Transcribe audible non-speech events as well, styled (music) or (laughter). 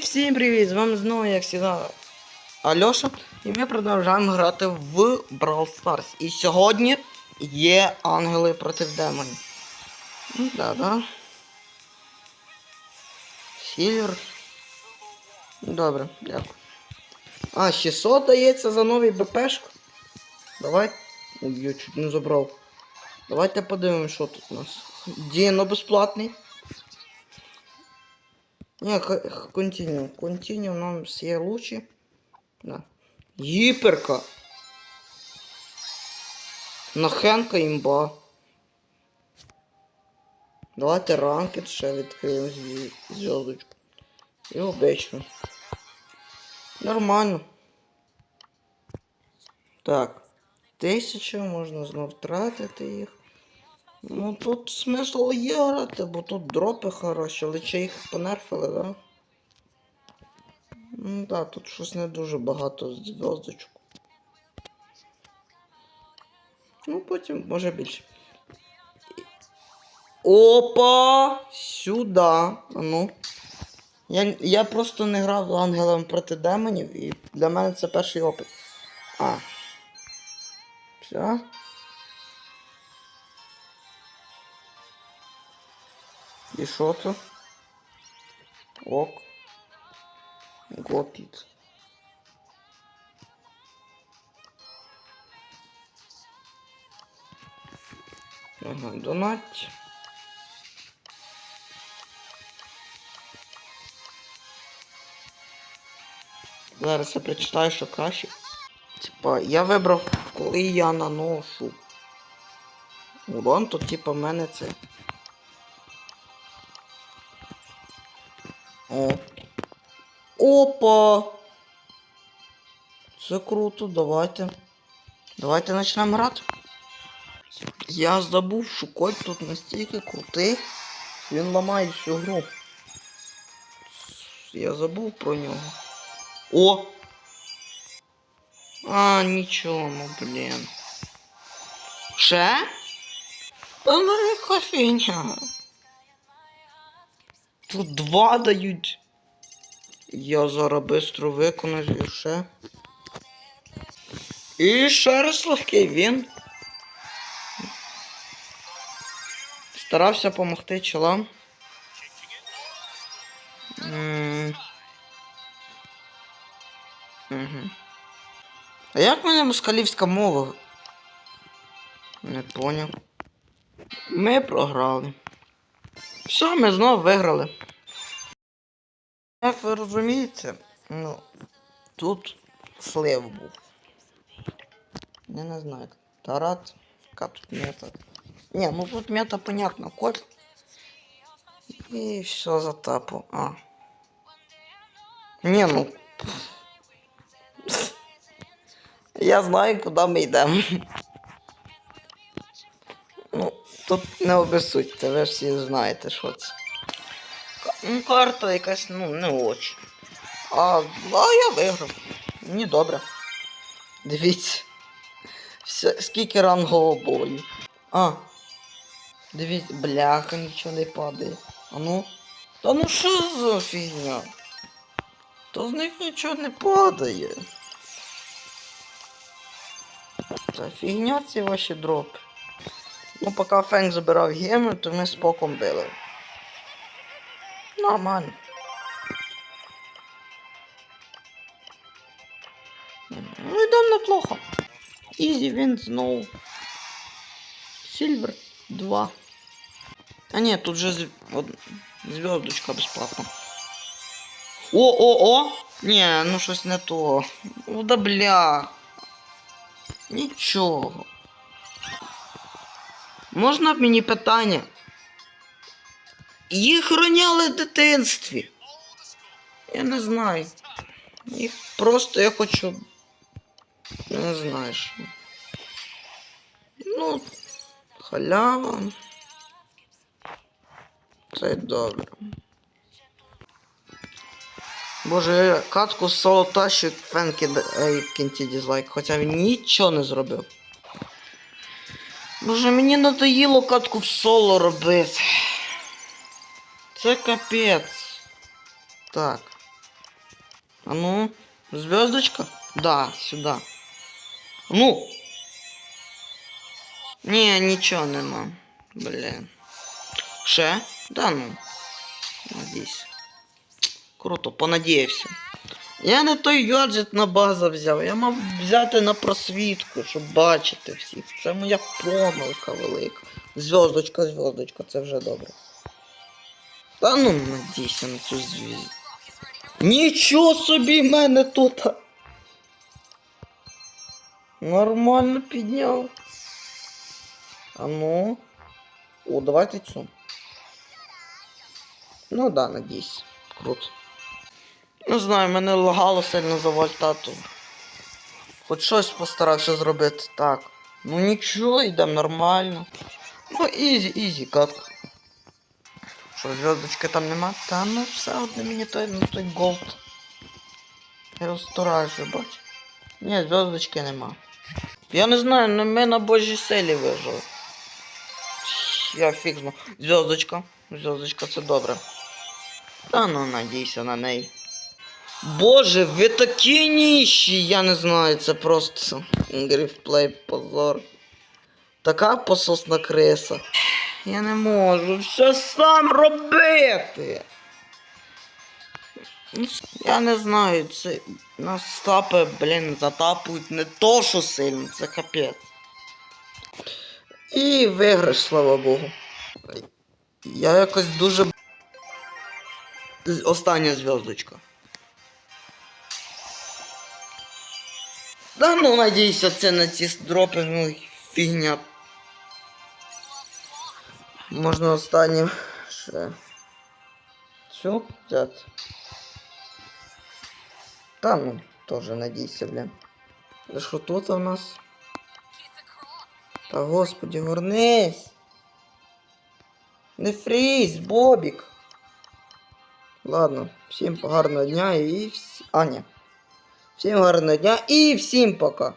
всім привіт! З вами знову, як завжди, Альоша. І ми продовжуємо грати в Brawl Stars. І сьогодні є ангели проти демонів. Ну, Да-да. Сільвер. Добре, дякую. А, 600 дається за новий БПшку. Давай. Ой, я чуть не забрав. Давайте подивимось, що тут у нас. Діно безплатний. Не, континю. Континю нам все лучше. Да. Гіперка. Нахенка імба. Давайте ранкет ще відкриємо зв'язочку. І обично. Нормально. Так. Тисяча, можна знов втратити їх. Ну тут смисл є грати, бо тут дропи хороші, але чи їх понерфили, да? Ну да, тут щось не дуже багато зв'язочок. Ну потім може більше. Опа! Сюди. А ну. Я, я просто не грав з ангелом проти демонів, і для мене це перший опит. А. Все. І що то? Ок. Готіт. Ага, донать. Зараз я прочитаю, що краще. Типа, я вибрав, коли я наношу. Урон, то типа мене це. Опа! Це круто, давайте. Давайте почнемо грати. Я забув, що кот тут настільки крутий. Він ламає всю гру. Я забув про нього. О! А, нічого, ну блін. Ще? Та ну яка фігня. Тут два дають. Я зараз бистро виконую ще. І ще раз легкий він. Старався допомогти чолам. М. Мгм. А як мене москалівська мова? Не поняв. Ми програли. Все, ми знову виграли. Як ви розумієте, ну, тут слив був. Я не знаю, Тарат, яка тут мета. Ні, ну тут мета понятно, кот. І все за тапу. А. Ні, ну. (laughs) Я знаю, куди ми йдемо. Тут не обесудьте, ви всі знаєте, що це. Карта якась, ну, не очень. А, а я виграв. Мені добре. Дивіться. Все, скільки рангового бою. А. Дивіться, бляха, нічого не падає. А ну. Та ну що за фігня? То з них нічого не падає. Та фігня ці ваші дропи. Ну, поки Фенк забирав геми, то ми споком били. Нормально. Ну, йдемо неплохо. Ізі він знову. Сільвер 2. А ні, тут же зв... зв'язочка безплатно. О-о-о! Ні, ну щось не то. Ну да бля. Нічого. Можна мені питання? Їх роняли в дитинстві. Я не знаю. Їх просто я хочу. Не знаю. що. Ну, халява. Це добре. Боже, я катку соло тащу фенки в кінці дізлайк, хоча він нічого не зробив. Боже, мені надоїло катку в соло робити. Це капець. Так. А ну, звездочка? Да, сюда. Ну. Ні, нічого нема. Блін. Ще? Да ну. Надійся. Круто, понадіявся. Я не той гаджет на базу взяв, я мав взяти на просвітку, щоб бачити всіх. Це моя помилка велика. Зв'язочка, зв'язочка, це вже добре. Та ну надійся на цю звізду. Нічого собі в мене тут. Нормально підняв. А ну. О, давайте цю. Ну да, надійся. Круто. Не знаю, мене лагало сильно за вольтату. Хоч щось постарався зробити. Так. Ну нічого, йдемо нормально. Ну, ізі, ізі, катка. Що, зв'язочки там нема? Та ну все одне мені той, ну той голд. Я Розторажу, бач. Ні, зв'язочки нема. Я не знаю, ну ми на божій селі вижили. Я фігну. Зв'язочка. Зв'язочка, це добре. Та ну надійся на неї. Боже, ви такі ніщі! Я не знаю, це просто грифплей позор. Така пососна криса. Я не можу все сам робити. Ну, Я не знаю, це нас стапи, блін, затапують не то, що сильно, це капець. І виграш, слава Богу. Я якось дуже. Остання зв'язочка. Да ну надійся, це на ці дропи, ну фігня. Можна останнім ще. Цю взяти. Та ну, теж надійся, блін. Да що тут у нас? Та господі, горнись. Не фріз, Бобік. Ладно, всім гарного дня і. А, ні. Всім гарного дня і всім пока.